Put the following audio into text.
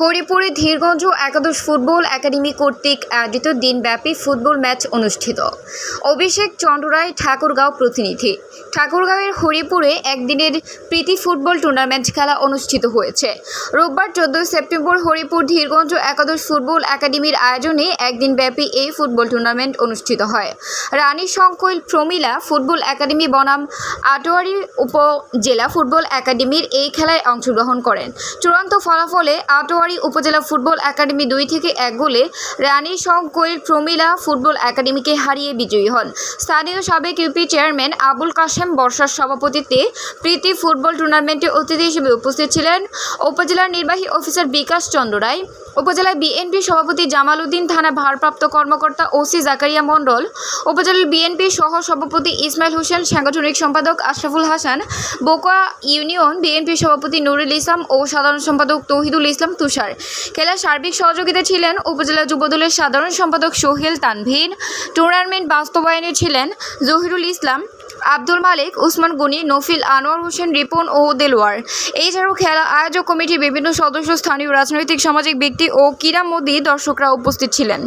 হরিপুরে ধীরগঞ্জ একাদশ football academy কর্তৃক আয়োজিত দিনব্যাপী ফুটবল ম্যাচ অনুষ্ঠিত। অভিষেক চন্দ্ররায় ঠাকুরগাঁও প্রতিনিধি। ঠাকুরগাঁওয়ের হরিপুরে একদিনের প্রীতি ফুটবল টুর্নামেন্ট খেলা অনুষ্ঠিত হয়েছে। রোববার চোদ্দই সেপ্টেম্বর হরিপুর ধীরগঞ্জ একাদশ ফুটবল একাডেমির আয়োজনে একদিন ব্যাপী এই ফুটবল টুর্নামেন্ট অনুষ্ঠিত হয়। রানী সংকৈল প্রমিলা ফুটবল একাডেমি বনাম আটোয়ারি উপজেলা ফুটবল একাডেমির এই খেলায় অংশগ্রহণ করেন। চূড়ান্ত ফলাফলে আটোয়ারি উপজেলা ফুটবল একাডেমি দুই থেকে এক গোলে রানী সংকৈল প্রমিলা ফুটবল একাডেমিকে হারিয়ে বিজয়ী হন। স্থানীয় সাবেক ইউপি চেয়ারম্যান আবুল কাশেম বর্ষার সভাপতিত্বে প্রীতি ফুটবল টুর্নামেন্টে অতিথি হিসেবে উপস্থিত ছিলেন উপজেলার নির্বাহী অফিসার বিকাশ চন্দ্র রায় উপজেলা বিএনপি সভাপতি জামাল উদ্দিন থানা ভারপ্রাপ্ত কর্মকর্তা ওসি জাকারিয়া মণ্ডল, উপজেলার বিএনপি সহ সভাপতি ইসমাইল হোসেন, সাংগঠনিক সম্পাদক আশরাফুল হাসান বোকা ইউনিয়ন বিএনপি সভাপতি নুরুল ইসলাম ও সাধারণ সম্পাদক তৌহিদুল ইসলাম তুষার। খেলার সার্বিক সহযোগিতা ছিলেন উপজেলা যুবদলের সাধারণ সম্পাদক সোহেল তানভীর, টুর্নামেন্ট বাস্তবায়নে ছিলেন জহিরুল ইসলাম আব্দুল মালিক, উসমান গুনি, নফিল আনোয়ার হোসেন, রিপন ও দেলোয়ার। এছাড়াও খেলা আয়োজক কমিটির বিভিন্ন সদস্য, স্থানীয় রাজনৈতিক, সামাজিক ব্যক্তি ও ক্রীড়া মোদী দর্শকরা উপস্থিত ছিলেন।